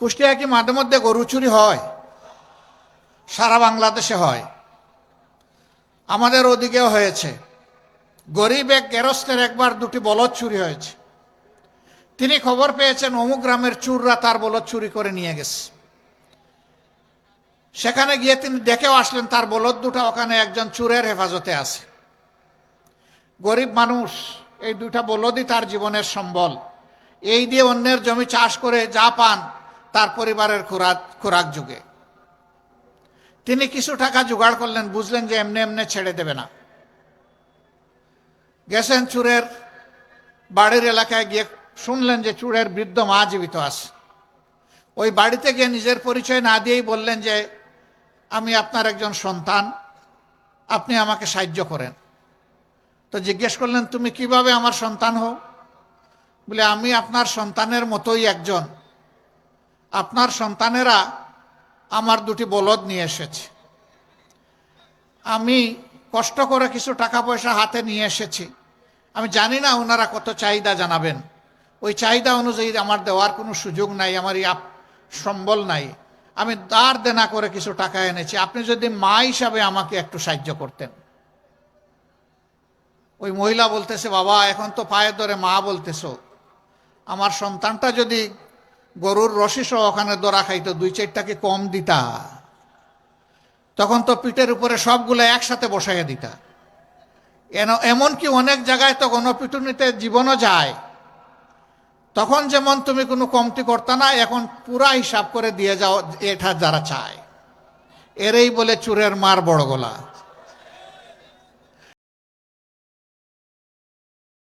কুষ্টিয়া কি মাঝে মধ্যে গরু চুরি হয়, সারা বাংলাদেশে হয়। আমাদের ওদিকেও হয়েছে। গরিব এক গেরস্তের একবার দুটি বলদ চুরি হয়েছে। তিনি খবর পেয়েছেন, অমুক গ্রামের চুররা তার বলদ চুরি করে নিয়ে গেছে। সেখানে গিয়ে তিনি দেখেও আসলেন, তার বলদ দুটা ওখানে একজন চুরের হেফাজতে আছে। গরিব মানুষ, এই দুটা বলদই তার জীবনের সম্বল। এই দিয়ে অন্যের জমি চাষ করে যা পান তার পরিবারের খোরাক খোরাক যুগে। তিনি কিছু টাকা জোগাড় করলেন, বুঝলেন যে এমনি এমনি ছেড়ে দেবে না। গেছেন চুরের বাড়ির এলাকায় গিয়ে শুনলেন যে চুরের বৃদ্ধ মা জীবিত আছে। ওই বাড়িতে গিয়ে নিজের পরিচয় না দিয়েই বললেন যে, আমি আপনার একজন সন্তান, আপনি আমাকে সাহায্য করেন। তো জিজ্ঞেস করলেন, তুমি কীভাবে আমার সন্তান হও? বলে, আমি আপনার সন্তানের মতোই একজন। আপনার সন্তানেরা আমার দুটি বলদ নিয়ে এসেছে। আমি কষ্ট করে কিছু টাকা পয়সা হাতে নিয়ে এসেছি। আমি জানি না ওনারা কত চাহিদা জানাবেন। ওই চাহিদা অনুযায়ী আমার দেওয়ার কোনো সুযোগ নাই, আমার সম্বল নাই। আমি দাঁড় দেনা করে কিছু টাকা এনেছি। আপনি যদি মা হিসাবে আমাকে একটু সাহায্য করতেন। ওই মহিলা বলতেছে, বাবা, এখন তো পায়ে ধরে মা বলতেছো। আমার সন্তানটা যদি গরুর রশি সহ ওখানে দরা খাইতো, দুই চারটাকে কম দিতা। তখন তো পিঠের উপরে সবগুলো একসাথে বসাইয়া দিতা। এন- এমনকি অনেক জায়গায় তো গণপিটুনিতে জীবনও যায়। তখন যেমন তুমি কোনো কমতি করতা না, এখন পুরা হিসাব করে দিয়ে যাও, এটা যারা চায়। এরেই বলে চুরের মার বড় গলা